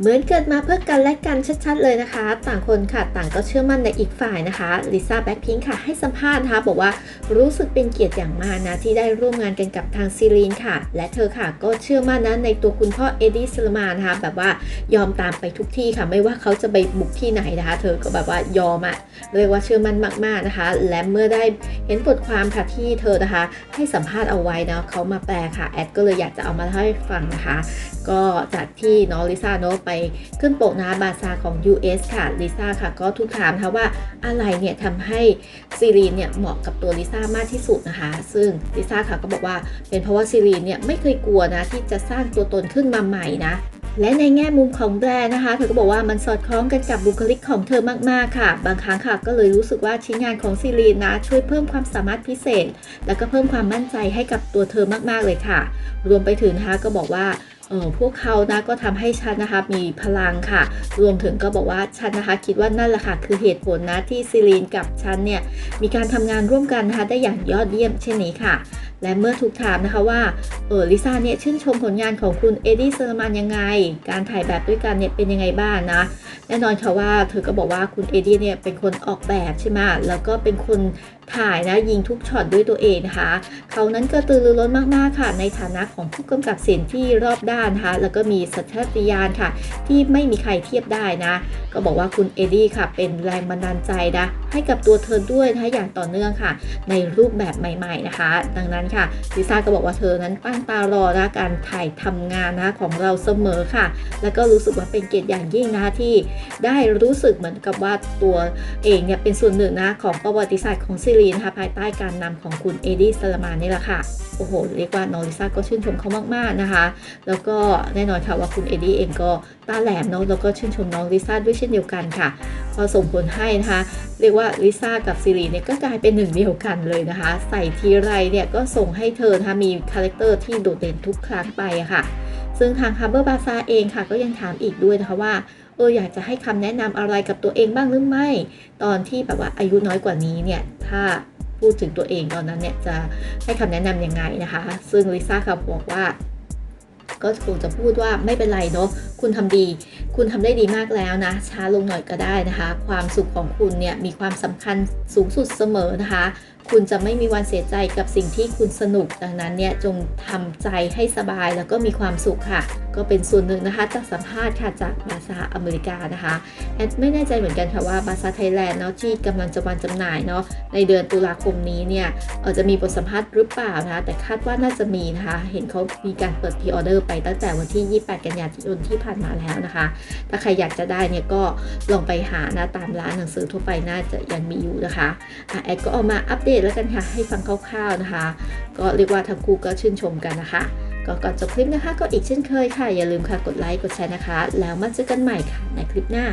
เหมือนเกิดมาเพื่อกันและกันชัดๆเลยนะคะ ต่างคนค่ะต่างก็เชื่อมั่นในอีกฝ่ายนะคะลิซ่าแบ็คพิงค์ค่ะให้สัมภาษณ์นะคะบอกว่ารู้สึกเป็นเกียรติอย่างมากนะที่ได้ร่วมงานกันกับทางซีรีนค่ะ และเธอค่ะก็เชื่อมั่นนะในตัวคุณพ่อเอ็ดดี้ซิลมานนะคะแบบว่ายอมตามไปทุกที่ค่ะไม่ว่าเขาจะไปบุกที่ไหนนะคะ เธอก็แบบว่ายอมอะเรียกว่าเชื่อมั่นมากๆนะคะ และเมื่อได้เห็นบทความค่ะที่เธอนะคะ ให้สัมภาษณ์เอาไว้นะเขามาแปลค่ะแอดก็เลยอยากจะเอามาเล่าให้ฟังนะคะ ก็จากที่น้องลิซ่าเนาะไปขึ้นปกนะบาซาของ US ค่ะลิซ่าค่ะ ก็ทุกถามนะคะว่าอะไรเนี่ยทำให้ซีรีนเนี่ยเหมาะกับตัวลิซ่ามากที่สุดนะคะ ซึ่งลิซ่าค่ะก็บอกว่าเป็นเพราะว่าซีรีนเนี่ยไม่เคยกลัวนะที่จะสร้างตัวตนขึ้นมาใหม่นะและในแง่มุมของแบรนด์นะคะ เธอก็บอกว่ามันสอดคล้องกันกับบุคลิกของเธอมากๆค่ะ บางครั้งค่ะก็เลยรู้สึกว่าชิ้นงานของซีรีนนะ ช่วยเพิ่มความสามารถพิเศษ แล้วก็เพิ่มความมั่นใจให้กับตัวเธอมากๆเลยค่ะ รวมไปถึงนะคะก็บอกว่า พวกเขานะก็ทำให้ฉันนะคะมีพลังค่ะ รวมถึงก็บอกว่าฉันนะคะคิดว่านั่นแหละค่ะคือเหตุผลนะที่ซีรีนกับฉันเนี่ยมีการทำงานร่วมกันนะคะได้อย่างยอดเยี่ยมเช่นนี้ค่ะและเมื่อถูกถามนะคะว่า เออลิซ่าเนี่ยชื่นชมผลงานของคุณเอ็ดดี้เซอร์มานยังไง การถ่ายแบบด้วยกันเนี่ยเป็นยังไงบ้างนะ แน่นอนค่ะว่าเธอก็บอกว่าคุณเอดดี้เนี่ยเป็นคนออกแบบใช่ไหมแล้วก็เป็นคนถ่ายนะยิงทุกช็อตด้วยตัวเองนะคะ เขานั้นก็ตื่นรือร้นมากๆค่ะ ในฐานะของผู้กำกับเสียงที่รอบด้านนะคะแล้วก็มีสัญชาตญาณค่ะ ที่ไม่มีใครเทียบได้นะ ก็บอกว่าคุณเอดี้ค่ะ เป็นแรงบันดาลใจนะให้กับตัวเธอด้วยนะคะอย่างต่อเนื่องค่ะ ในรูปแบบใหม่ ๆนะคะ ดังนั้นค่ะลิซ่าก็บอกว่าเธอนั้นตั้งตารอนะการถ่ายทำงานนะคะของเราเสมอค่ะ แล้วก็รู้สึกว่าเป็นเกียรติอย่างยิ่งนะคะที่ได้รู้สึกเหมือนกับว่าตัวเองเนี่ยเป็นส่วนหนึ่งนะของประวัติศาสตร์ของซีรีส์นะคะภายใต้การนำของคุณเอดี้สลามานนี่แหละค่ะโอ้โหเรียกว่าน้องลิซ่าก็ชื่นชมเขามากๆนะคะ แล้วก็แน่นอนค่ะว่าคุณเอดี้เองก็ตาแหลมเนาะแล้วก็ชื่นชมน้องลิซ่าด้วยเช่นเดียวกันค่ะ พอส่งผลให้นะคะ เรียกว่าลิซ่ากับซีรีเนี่ยก็กลายเป็นหนึ่งเดียวกันเลยนะคะ ใส่ทีไรเนี่ยก็ส่งให้เธอนะคะมีคาแรคเตอร์ที่โดดเด่นทุกครั้งไปอะค่ะ ซึ่งทาง h a r b o r b a z a r เองค่ะ ก็ยังถามอีกด้วยนะคะว่าเอออยากจะให้คำแนะนำอะไรกับตัวเองบ้างหรือไม่ ตอนที่แบบว่าอายุน้อยกว่านี้เนี่ยถ้าพูดถึงตัวเองตอนนั้นเนี่ยจะให้คำแนะนำยังไงนะคะ ซึ่งลิซ่าค่ะบอกว่า ก็คงจะพูดว่าไม่เป็นไรเนาะคุณทำดี คุณทำได้ดีมากแล้วนะ ช้าลงหน่อยก็ได้นะคะ ความสุขของคุณเนี่ยมีความสำคัญสูงสุดเสมอนะคะ คุณจะไม่มีวันเสียใจกับสิ่งที่คุณสนุกดังนั้นเนี่ยจงทำใจให้สบายแล้วก็มีความสุขค่ะ ก็เป็นส่วนหนึ่งนะคะจากสัมภาษณ์ค่ะจากบาซาอเมริกานะคะแอดไม่แน่ใจเหมือนกันค่ะว่าบาซาไทยแลนด์เนาะที่กำลังจะวางจำหน่ายเนาะในเดือนตุลาคมนี้เนี่ยออจะมีบทสัมภาษณ์หรือเปล่านะคะแต่คาดว่าน่าจะมีนะคะ เห็นเขามีการเปิดพรีออเดอร์ไปตั้งแต่วันที่ 28 กันยายนที่ผ่านมาแล้วนะคะ ถ้าใครอยากจะได้เนี่ยก็ลองไปหานะตามร้านหนังสือทั่วไปน่าจะยังมีอยู่นะคะอะแอดก็เอามาอัปเดตแล้วกันค่ะ ให้ฟังคร่าวๆนะคะ ก็เรียกว่าทั้งคู่ก็ชื่นชมกันนะคะ ก็ก่อนจบคลิปนะคะ ก็อีกเช่นเคยค่ะ อย่าลืมค่ะกดไลค์กดแชร์นะคะ แล้วมาเจอกันใหม่ค่ะในคลิปหน้า